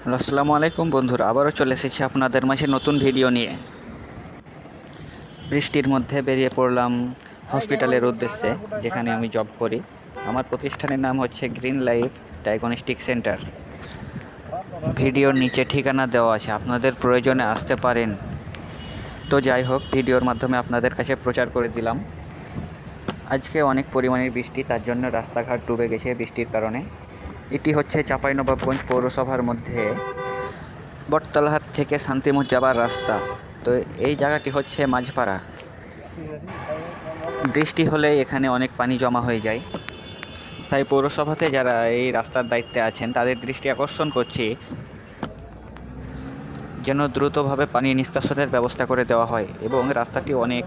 আসসালামু আলাইকুম বন্ধুরা, আবারও চলে এসেছি আপনাদের মাঝে নতুন ভিডিও নিয়ে। বৃষ্টির মধ্যে বেরিয়ে পড়লাম হসপিটালের উদ্দেশ্যে, যেখানে আমি জব করি। আমার প্রতিষ্ঠানের নাম হচ্ছে গ্রিন লাইফ ডায়াগনস্টিক সেন্টার। ভিডিওর নিচে ঠিকানা দেওয়া আছে, আপনাদের প্রয়োজনে আসতে পারেন। তো যাই হোক, ভিডিওর মাধ্যমে আপনাদের কাছে প্রচার করে দিলাম। আজকে অনেক পরিমাণের বৃষ্টি, তার জন্য রাস্তাঘাট ডুবে গেছে বৃষ্টির কারণে। এটি হচ্ছে চাঁপাইনবাবগঞ্জ পৌরসভার মধ্যে বটতলাহাট থেকে শান্তিমুখ যাবার রাস্তা। তো এই জায়গাটি হচ্ছে মাঝপাড়া। বৃষ্টি হলে এখানে অনেক পানি জমা হয়ে যায়। তাই পৌরসভাতে যারা এই রাস্তার দায়িত্বে আছেন, তাদের দৃষ্টি আকর্ষণ করছি যেন দ্রুতভাবে পানি নিষ্কাশনের ব্যবস্থা করে দেওয়া হয় এবং রাস্তাটি অনেক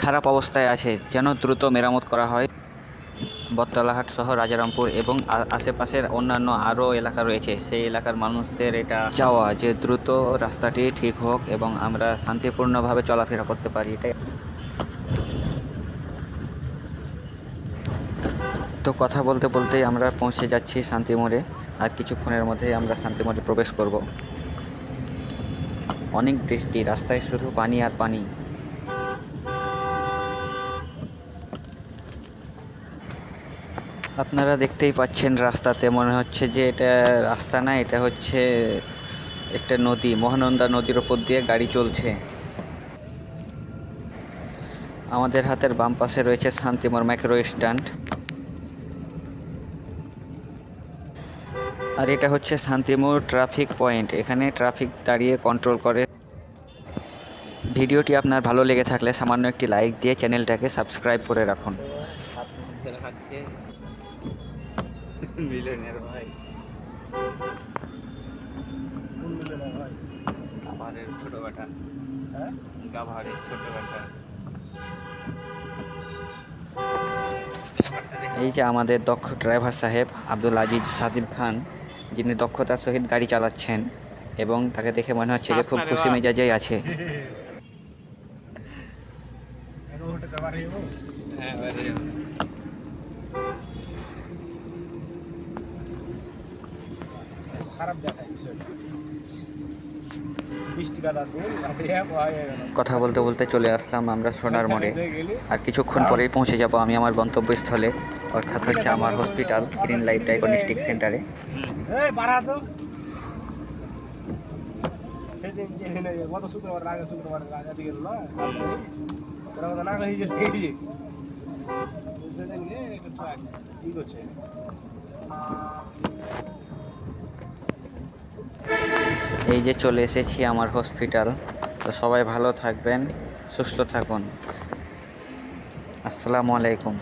খারাপ অবস্থায় আছে, যেন দ্রুত মেরামত করা হয়। বটতলাহাট সহ রাজারামপুর এবং আশেপাশের অন্যান্য আরও এলাকা রয়েছে। সেই এলাকার মানুষদের এটা চাওয়া যে দ্রুত রাস্তাটি ঠিক হোক এবং আমরা শান্তিপূর্ণভাবে চলাফেরা করতে পারি। এটাই। তো কথা বলতে বলতেই আমরা পৌঁছে যাচ্ছি শান্তিমোড়ে আর কিছুক্ষণের মধ্যেই আমরা শান্তিমোড়ে প্রবেশ করব। অনেক বৃষ্টি, রাস্তায় শুধু পানি আর পানি। আপনারা দেখতেই পাচ্ছেন রাস্তাতে, মনে হচ্ছে যে এটা রাস্তা না, এটা হচ্ছে একটা নদী, মহানন্দা নদীর ওপর দিয়ে গাড়ি চলছে। আমাদের হাতের বাম পাশে রয়েছে শান্তিমোর ম্যাক্রো স্ট্যান্ড। আর এটা হচ্ছে শান্তিমোর ট্রাফিক পয়েন্ট, এখানে ট্রাফিক দাঁড়িয়ে কন্ট্রোল করে। ভিডিওটি আপনার ভালো লেগে থাকলে সামান্য একটি লাইক দিয়ে চ্যানেলটাকে সাবস্ক্রাইব করে রাখুন। খাচ্ছে মিলনের ভাই। গাভারের ছোট বেটা। গাভারের ছোট বেটা। এই যে আমাদের দক্ষ ড্রাইভার সাহেব আব্দুল আজিজ সাদিব খান যিনি দক্ষতার সহিত গাড়ি চালাচ্ছেন এবং তাকে দেখে মনে হচ্ছে যে খুব খুশি মেজাজেই আছে। হ্যাঁ খারাপ দেখায় বিষয়টা হয়ে কথা বলতে বলতে চলে আসলাম আমরা সোনার মোড়ে আর কিছুক্ষণ পরেই পৌঁছে যাব আমি আমার গন্তব্যস্থলে অর্থাৎ হচ্ছে আমার হসপিটাল গ্রিন লাইফ ডায়াগনস্টিক সেন্টারে সেদিন এই যে চলে এসেছি আমার হসপিটাল। তো সবাই ভালো থাকবেন সুস্থ থাকুন। আসসালামু আলাইকুম।